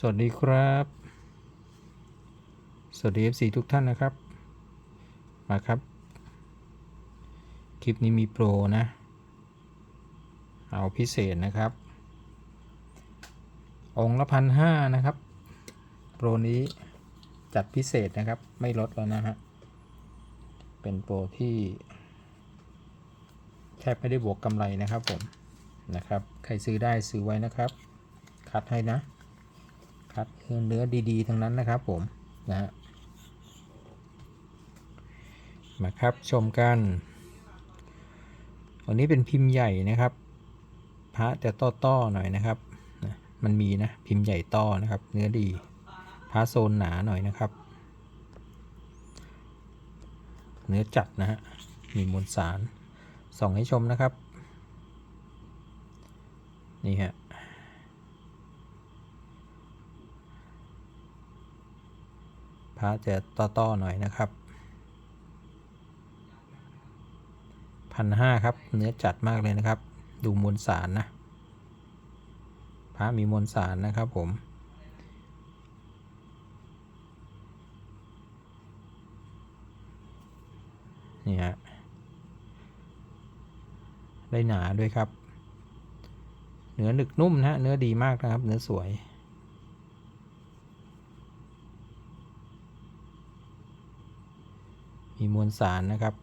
สวัสดีครับ สวัสดี FC ทุกท่านนะครับ มาครับ คลิปนี้มีโปรนะ เอาพิเศษนะครับ องค์ละพันห้านะครับ โปรนี้จัดพิเศษนะครับ ไม่ลดแล้วนะฮะ เป็นโปรที่แทบไม่ได้บวกกำไรนะครับผม นะครับ ใครซื้อได้ซื้อไว้นะครับ คัดให้นะ คัดเนื้อดีๆทั้งนั้นนะครับผมนะฮะมาครับชมกันวันนี้เป็นพิมพ์ใหญ่นะครับ พระจะต้อๆหน่อยนะครับนะมันมีนะพิมพ์ใหญ่ต้อนะครับ เนื้อดีพระโซนหนาหน่อยนะครับ เนื้อจัดนะฮะมีมวลสารส่องให้ชมนะครับ นี่ฮะ พระจะต้อๆหน่อยนะครับพันห้าครับ เนื้อจัดมากเลยนะครับ ดูมวลสารนะ พระมีมวลสารนะครับผม นี่ฮะ ได้หนาด้วยครับ เนื้อหนึกนุ่มนะฮะเนื้อดีมากนะครับ เนื้อสวย มีมวลสารนะครับ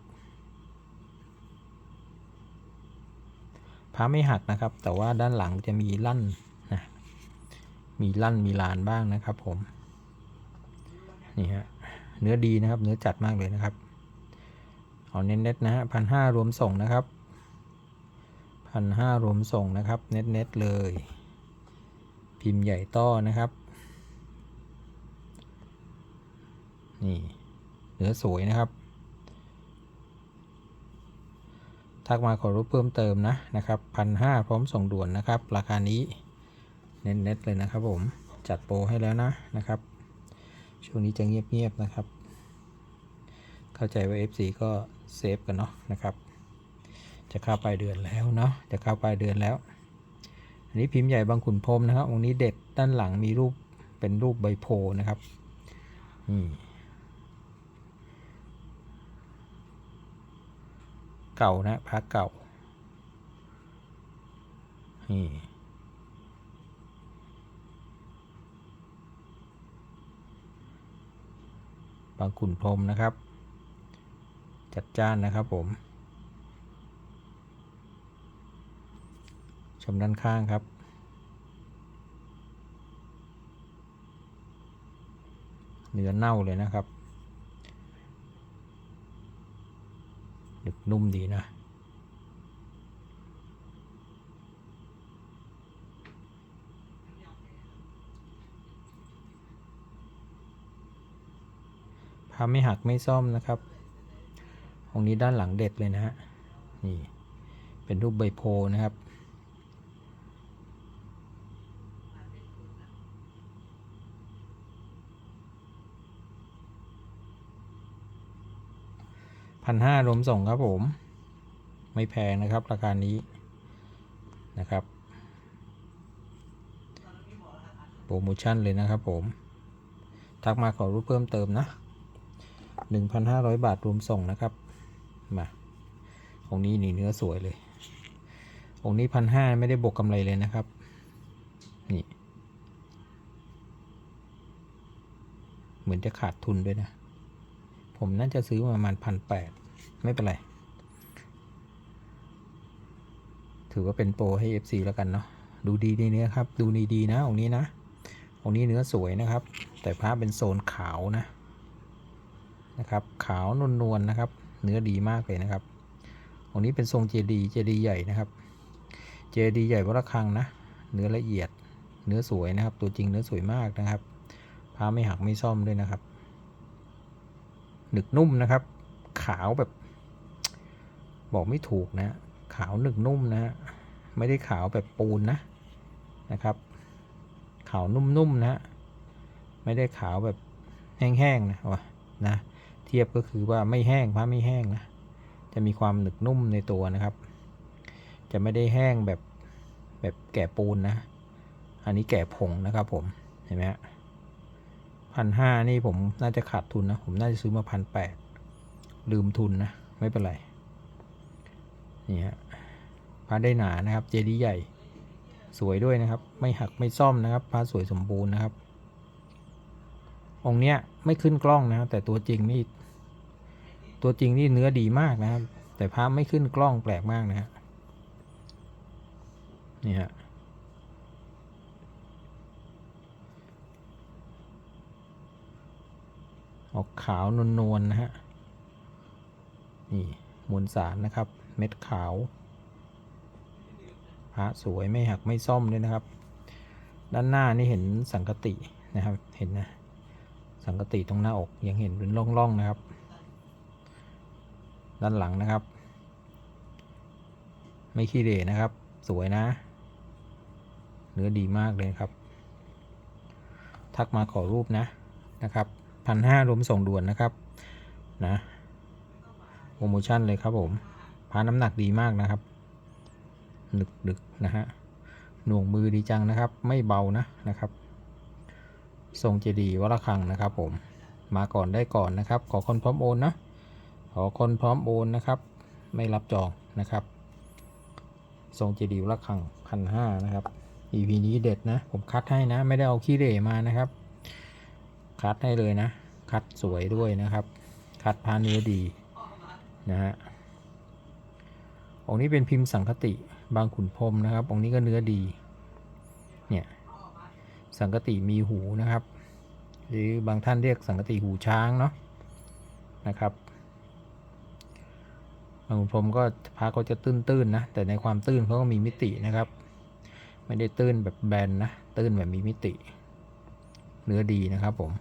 พระไม่หักนะครับ แต่ว่าด้านหลังจะมีลั่นนะมีลั่นมีลานบ้างนะครับ ผมนี่ฮะเนื้อดีนะครับ เนื้อจัดมากเลยนะครับเอาเน็ตๆนะฮะพันห้ารวมส่งนะครับพันห้ารวมส่งนะครับ เน็ตๆเลย พิมพ์ใหญ่ต้อนะครับ นี่เนื้อสวยนะครับ ทักมาขอรู้เพิ่มเติมนะนะครับพันห้าพร้อมส่งด่วนนะครับ ราคานี้เน็ตๆเลยนะครับผมจัดโปรให้แล้วนะนะครับ ช่วงนี้จะเงียบๆนะครับ เข้าใจว่า FC ก็เซฟกันเนาะนะครับ จะเข้าปลายเดือนแล้วเนาะจะเข้าปลายเดือนแล้ว อันนี้พิมพ์ใหญ่บางขุนพรมนะครับองค์นี้เด็ดด้านหลังมีรูปเป็นรูปใบโพนะครับนี่ เก่านะพระเก่านี่บางขุนพรมนะครับ จัดจ้านนะครับผมชมด้านข้างครับ เนื้อเน่าเลยนะครับ หนึบนุ่มดีนะ พาไม่หักไม่ซ่อมนะครับ องค์นี้ด้านหลังเด็ดเลยนะฮะ นี่ เป็นรูปใบโพนะครับ พันห้ารวมส่งครับผม ไม่แพงนะครับ ราคานี้นะครับ โปรโมชั่นเลยนะครับผม ทักมาขอรูปเพิ่มเติมนะ 1,500 บาทรวมส่งนะครับ มาองนี้นี่เนื้อสวยเลย องนี้พันห้าไม่ได้บวกกำไรเลยนะครับ นี่ เหมือนจะขาดทุนด้วยนะ ผมน่าจะซื้อประมาณพันแปด ไม่เป็นไร ถือว่าเป็นโปรให้ FC แล้วกันเนาะ ดูดีดีเนื้อครับ ดูดีดีนะองนี้นะ องนี้เนื้อสวยนะครับ แต่ผ้าเป็นโซนขาวนะ นะครับ ขาวนวลๆนะครับ เนื้อดีมากเลยนะครับ องนี้เป็นทรงเจดีเจดีใหญ่นะครับ เจดีใหญ่วัดระฆังนะ เนื้อละเอียด เนื้อสวยนะครับ ตัวจริงเนื้อสวยมากนะครับ ผ้าไม่หักไม่ซ่อมด้วยนะครับหนึกนุ่มนะครับ ขาวแบบ บอกไม่ถูกนะ ขาวหนึกนุ่มนะ ไม่ได้ขาวแบบปูนนะนะครับ ขาวนุ่มๆนะ ไม่ได้ขาวแบบแห้งๆนะวะนะเทียบก็คือว่าไม่แห้งผ้าไม่แห้งนะจะมีความหนึกนุ่มในตัวนะครับ จะไม่ได้แห้งแบบแบบแก่ปูนนะ อันนี้แก่ผงนะครับผมเห็นไหมฮะพันห้านี่ผมน่าจะขาดทุนนะ ผมน่าจะซื้อมาพันแปดลืมทุนนะ ไม่เป็นไร นี่ฮะพระได้หนานะครับเจดีย์ใหญ่สวยด้วยนะครับ ไม่หักไม่ซ่อมนะครับพระสวยสมบูรณ์นะครับ องเนี้ยไม่ขึ้นกล้องนะครับ แต่ตัวจริงนี่ตัวจริงนี่เนื้อดีมากนะครับ แต่พระไม่ขึ้นกล้องแปลกมากนะฮะนี่ฮะออกขาวนวลๆนะฮะ นี่มวลสารนะครับ เม็ดขาวพระสวยไม่หักไม่ซ่อมเลยนะครับ ด้านหน้านี่เห็นสังกตินะครับเห็นนะสังกติตรงหน้าอกยังเห็นเป็นร่องๆนะครับ ด้านหลังนะครับ ไม่ขี้เหร่นะครับ สวยนะ เนื้อดีมากเลยครับ ทักมาขอรูปนะนะครับพันห้ารวมส่งด่วนนะครับนะโปรโมชั่นเลยครับผม พาน้ำหนักดีมากนะครับหนึกดึกนะฮะหน่วงมือดีจังนะครับ ไม่เบานะนะครับ ทรงเจดีย์วรคังนะครับ ผมมาก่อนได้ก่อนนะครับ ขอคนพร้อมโอนนะขอคนพร้อมโอนนะครับ ไม่รับจองนะครับทรงเจดีย์วรคังพันห้านะครับ EP นี้เด็ดนะ ผมคัดให้นะ ไม่ได้เอาขี้เหร่มานะครับ คัดให้เลยนะ คัดสวยด้วยนะครับ คัดพาเนื้อดีนะฮะ องค์นี้เป็นพิมพ์สังคติบางขุนพรมนะครับองค์นี้ก็เนื้อดี เนี่ยสังคติมีหูนะครับ หรือบางท่านเรียกสังคติหูช้างเนาะนะครับบางขุนพรมก็พระก็จะตื้นๆนะแต่ในความตื้นเขาก็มีมิตินะครับ ไม่ได้ตื้นแบบแบนนะตื้นแบบมีมิติ เนื้อดีนะครับผม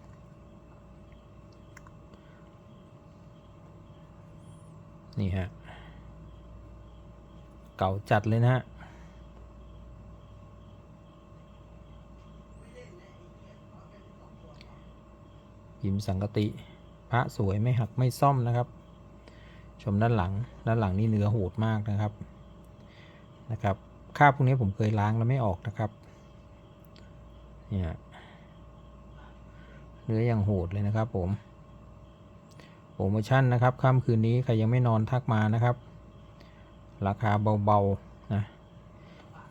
นี่ฮะ เก่าจัดเลยนะฮะยิมสังกติ พระสวยไม่หักไม่ซ่อมนะครับ ชมด้านหลัง ด้านหลังนี่เนื้อโหดมากนะครับ นะครับคราบพวกนี้ผมเคยล้างแล้วไม่ออกนะครับ เนี่ย เนื้ออย่างโหดเลยนะครับผม โปรโมชั่นนะครับค่ำคืนนี้ใครยังไม่นอนทักมานะครับ ราคาเบาๆนะ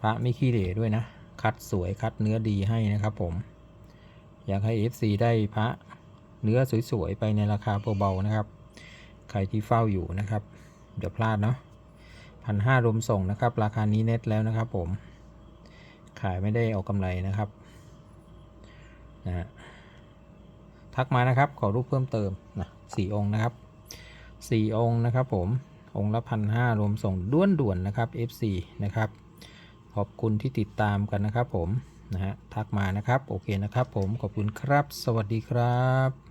พระไม่ขี้เหร่ด้วยนะ คัดสวยคัดเนื้อดีให้นะครับผม อยากให้ FC ได้พระเนื้อสวยๆ ไปในราคาเบาๆนะครับ ใครที่เฝ้าอยู่นะครับเดี๋ยวพลาดเนาะพันห้ารวมส่งนะครับ ราคานี้เน็ตแล้วนะครับผม ขายไม่ได้เอากำไรนะครับนะฮะทักมานะครับ ขอรูปเพิ่มเติมนะสี่องค์นะครับสี่องค์นะครับผม องค์ละพันห้ารวมส่งด้วนด่วนนะครับ FC นะครับ ขอบคุณที่ติดตามกันนะครับผมนะฮะทักมานะครับ โอเคนะครับผมขอบคุณครับ สวัสดีครับ